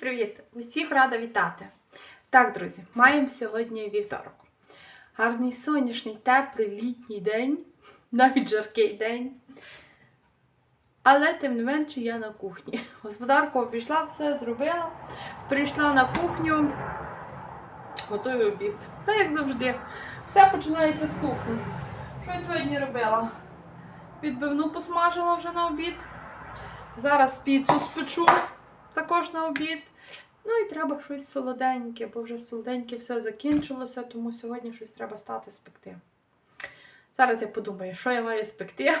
Привіт-привіт! Усіх рада вітати! Так, друзі, маємо сьогодні вівторок. Гарний сонячний, теплий літній день, навіть жаркий день. Але тим не менше я на кухні. Господарка обійшла, все зробила. Прийшла на кухню, готую обід. Та як завжди, все починається з кухні. Що я сьогодні робила? Відбивну посмажила вже на обід. Зараз піцу спечу також на обід. Ну і треба щось солоденьке, бо вже солоденьке все закінчилося, тому сьогодні щось треба стати спекти. Зараз я подумаю, що я маю спекти.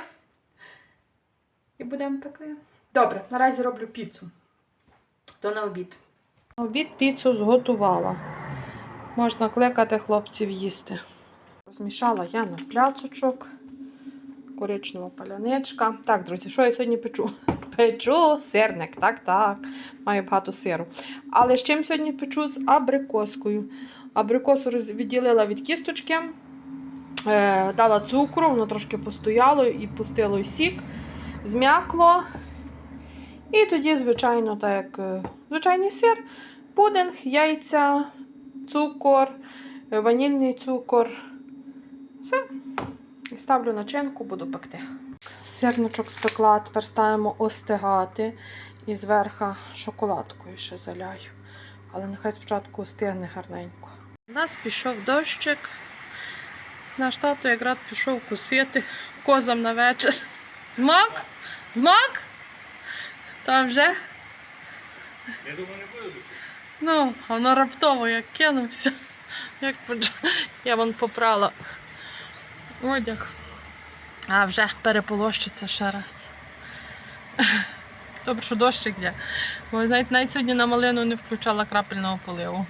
І будемо пекти. Добре, наразі роблю піцу. То на обід. На обід піцу зготувала. Можна кликати хлопців їсти. Розмішала я на пляцочок, коричнева паляничка. Так, друзі, що я сьогодні печу? Печу сирник, так, так. Маю багато сиру. Але з чим сьогодні печу? З абрикоскою. Абрикосу відділила від кісточки, е, дала цукру, воно трошки постояло і пустило сік, зм'якло. І тоді, звичайно, так як е, звичайний сир, пудинг, яйця, цукор, е, ванільний цукор. Все. Ставлю начинку, буду пекти. Сирничок спекла, тепер ставимо остигати і зверху шоколадкою ще заляю. Але нехай спочатку остигне гарненько. У нас пішов дощик. Наш тато якраз пішов кусити козам на вечір. Змок? Змок? Та вже? Я думаю, не буде душі. Ну, а воно раптово як кинувся. Як. Я вон попрала одяг. А вже переполощиться ще раз. Добре, що дощик йде. Бо навіть, навіть сьогодні на малину не включала крапельного поливу.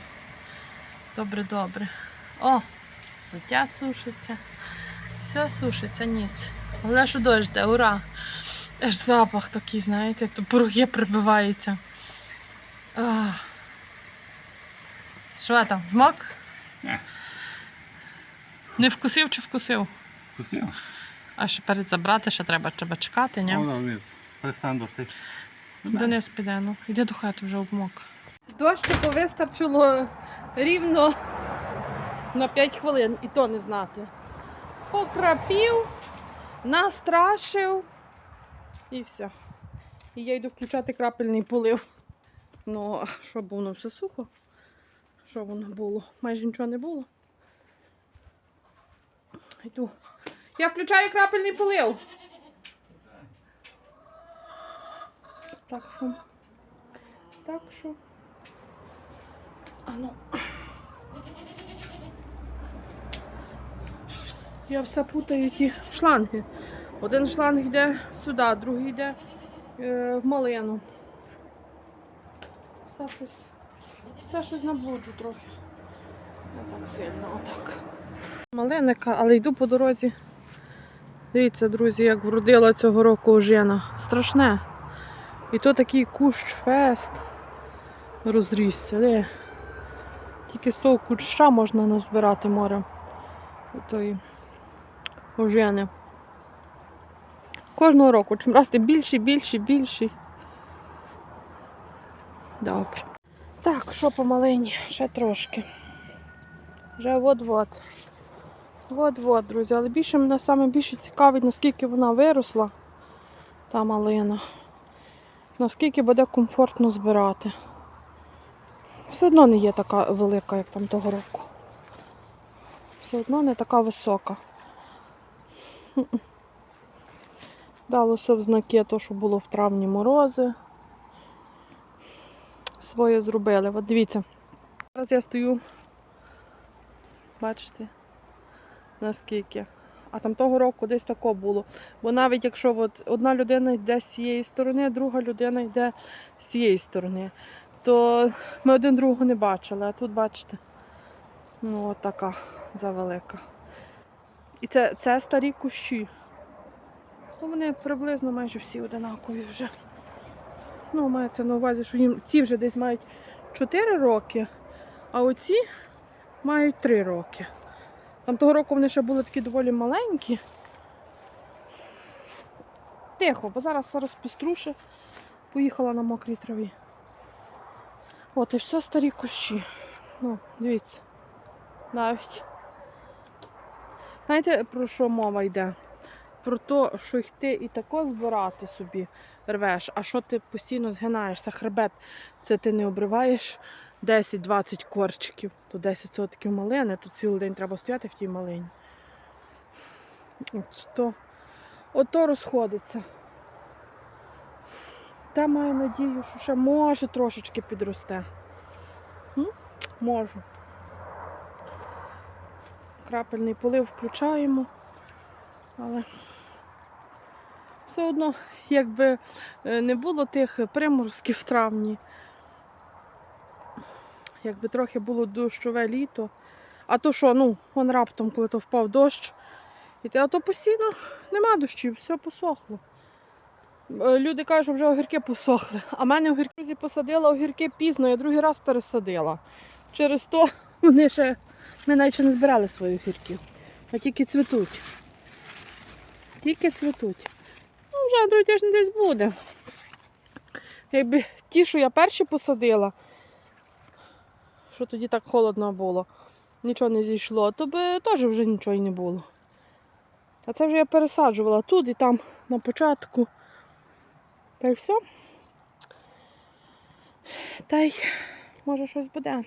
Добре, добре. О, взуття сушиться. Все сушиться, ніц. Але що дощ йде, ура! Аж запах такий, знаєте, то пороги прибиваються. Ах. Що там, змок? Ні. Не вкусив чи вкусив? Вкусив? А ще перед забрати, ще треба, треба чекати, ні? Воно вниз. Перестань дошти. Денис піде, ну. Йди до хати вже обмок. Дощику вистачило рівно на 5 хвилин, і то не знати. Покрапів, настрашив і все. І я йду включати крапельний полив. Ну, а що воно все сухо? Що воно було? Майже нічого не було. Йду. Я включаю крапельний полив. Так що. Так що. А ну. Я все путаю ті шланги. Один шланг йде сюди, другий йде е, в малину. Все щось. Все щось наблуджу трохи. Не так сильно, отак. Малиника, але йду по дорозі. Дивіться, друзі, як вродила цього року ожина. Страшне. І то такий кущ фест розрісся. Де? Тільки з того куща можна назбирати море. Отої ожени. Кожного року, чим раз ти більший, більший, більший. Добре. Так, що по малині? Ще трошки. Вже от-от. От-от, друзі. Але більше мене саме більше цікавить, наскільки вона виросла, та малина. Наскільки буде комфортно збирати. Все одно не є така велика, як там того року. Все одно не така висока. Далося в знаки то, що було в травні морози. Своє зробили. От дивіться. Зараз я стою. Бачите? Наскільки. А там того року десь тако було. Бо навіть якщо от одна людина йде з цієї сторони, друга людина йде з цієї сторони, то ми один другого не бачили. А тут, бачите, ну от така завелика. І це, це старі кущі. Ну, вони приблизно майже всі одинакові вже. Ну, мається на увазі, що їм ці вже десь мають 4 роки, а оці мають 3 роки. Там того року вони ще були такі доволі маленькі. Тихо, бо зараз зараз піструше поїхала на мокрій траві. От і все старі кущі. Ну, дивіться. Навіть. Знаєте, про що мова йде? Про те, що їх ти і тако збирати собі рвеш, а що ти постійно згинаєшся, хребет, це ти не обриваєш 10-20 корчиків, то 10 сотків малини, то цілий день треба стояти в тій малині. От то, от то розходиться. Та маю надію, що ще може трошечки підросте. М? Можу. Крапельний полив включаємо, але все одно, якби е, не було тих приморозків в травні, якби трохи було дощове літо, а то що, ну, он раптом, коли то впав дощ, і те, а то постійно нема дощів, все посохло. Е, Люди кажуть, що вже огірки посохли. А мене огірки посадила огірки пізно, я другий раз пересадила. Через то вони ще ми навіть не збирали своїх огірків, а тільки цвітуть. Тільки цвітуть. Ну, вже другий тиждень десь буде. Якби ті, що я перші посадила, що тоді так холодно було, нічого не зійшло, то би теж вже нічого й не було. А це вже я пересаджувала тут і там на початку. Та й все. Та й може щось буде.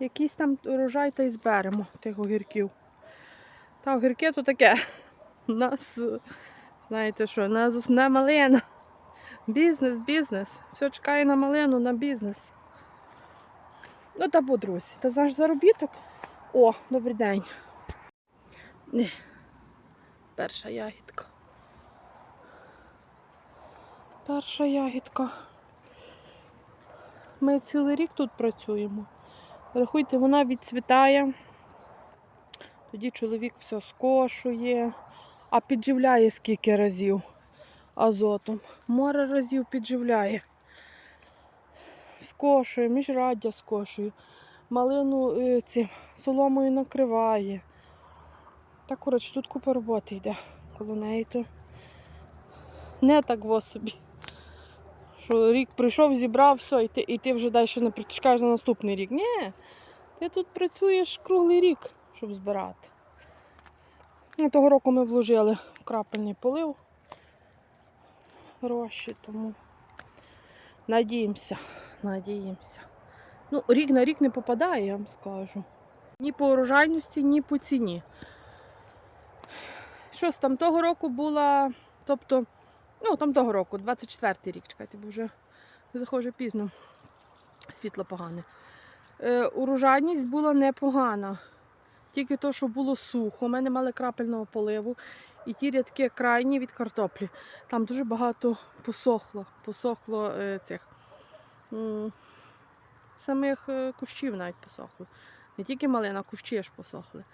Якийсь там урожай та й зберемо тих огірків. Та огірки то таке. У нас, знаєте що, у нас основна малина. Бізнес, бізнес. Все чекає на малину, на бізнес. Ну та бо, друзі, та наш заробіток. О, добрий день. Перша ягідка. Перша ягідка. Ми цілий рік тут працюємо. Рахуйте, вона відцвітає. Тоді чоловік все скошує, а підживляє скільки разів азотом. Море разів підживляє. Скошує, міжраддя скошує, малину е, ці, соломою накриває. Так, коротше, тут купа роботи йде коло неї, то не так во собі. Що рік прийшов, зібрав все, і ти, і ти вже далі не чекаєш на наступний рік. Ні, ти тут працюєш круглий рік, щоб збирати. Ну, того року ми вложили крапельний полив гроші, тому надіємося, надіємося. Ну, рік на рік не попадає, я вам скажу. Ні по урожайності, ні по ціні. Щось там того року була, тобто, ну там того року, 24-й рік, чекайте, бо вже заходжу пізно. Світло погане. Е, урожайність була непогана. Тільки то, що було сухо, у мене мали крапельного поливу. І ті рядки крайні від картоплі. Там дуже багато посохло. Посохло е, цих самих е, кущів навіть посохли. Не тільки малина, кущі аж посохли.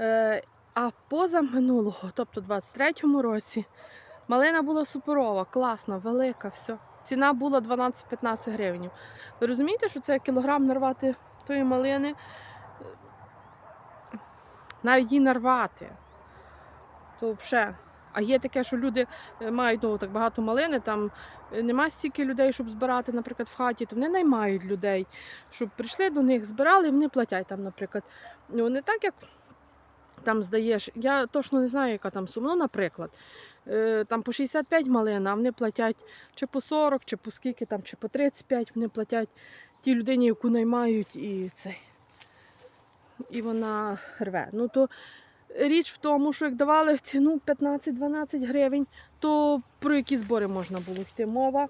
Е, а поза минулого, тобто в 23-му році, малина була суперова, класна, велика, все. Ціна була 12-15 гривень. Ви розумієте, що це кілограм нарвати тої малини? Навіть її нарвати. То взагалі. А є таке, що люди е, мають ну, так багато малини, там е, нема стільки людей, щоб збирати, наприклад, в хаті, то вони наймають людей, щоб прийшли до них, збирали і вони платять там, наприклад. Ну, не так, як там здаєш. Я точно не знаю, яка там сума. Ну, наприклад, е, там по 65 малина, а вони платять чи по 40, чи по скільки там, чи по 35 вони платять тій людині, яку наймають, і цей. І вона рве. Ну то річ в тому, що як давали ціну 15-12 гривень, то про які збори можна було йти мова.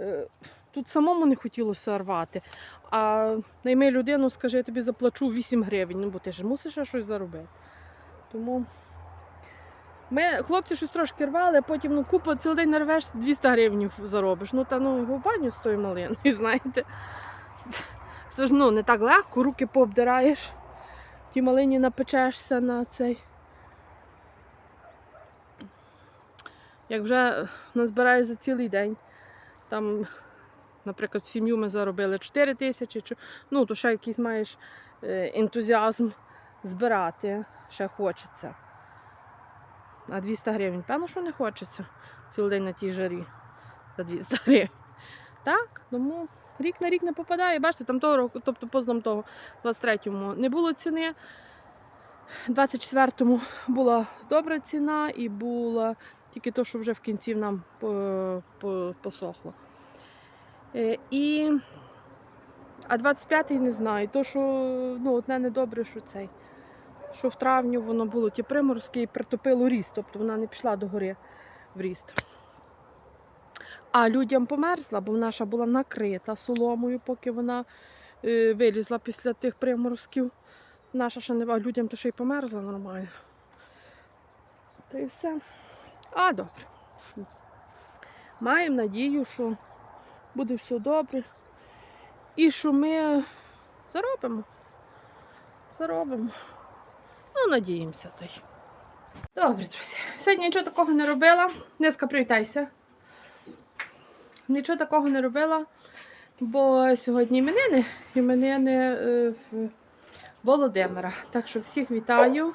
Е, Тут самому не хотілося рвати. А найми людину, скажи, я тобі заплачу 8 гривень, ну бо ти ж мусиш щось заробити. Тому ми, хлопці щось трошки рвали, а потім ну, купа цілий день нарвеш 200 гривень заробиш. Ну та ну в баню з тою малиною, знаєте. Це ж ну, не так легко, руки пообдираєш, ті малині напечешся на цей. Як вже назбираєш за цілий день, там, наприклад, в сім'ю ми заробили 4 тисячі, ну, то ще якийсь маєш е, ентузіазм збирати, ще хочеться. А 200 гривень, певно, що не хочеться цілий день на тій жарі за 200 гривень. Так, тому Рік на рік не попадає. Бачите, там того року, тобто позном того, 23-му не було ціни. 24-му була добра ціна і була тільки то, що вже в кінці нам по, посохло. Е, і... А 25-й не знаю. То, що ну, одне недобре, що цей. Що в травні воно було ті приморозки і притопило ріст, тобто вона не пішла до гори в ріст. А людям померзла, бо наша була накрита соломою, поки вона е, вилізла після тих приморозків. Наша ще не а людям то ще й померзла нормально. Та і все. А, добре. Маємо надію, що буде все добре. І що ми заробимо. Заробимо. Ну, надіємося та й. Добре, друзі. Сьогодні нічого такого не робила. Низка привітайся. Нічого такого не робила, бо сьогодні іменини, іменини е, Володимира. Так що всіх вітаю.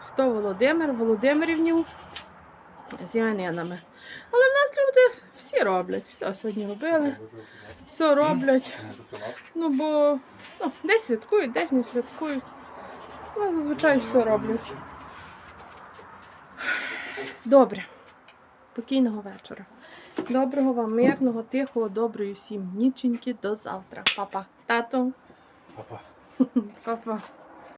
Хто Володимир, Володимирівнів з іменинами. Але в нас люди всі роблять. Все сьогодні робили, все роблять. Ну, бо ну, десь святкують, десь не святкують. Але зазвичай все роблять. Добре. Спокійного вечора. Доброго вам, мирного, тихого, доброї всім ніченьки. До завтра. Папа. Тато. Папа. Папа.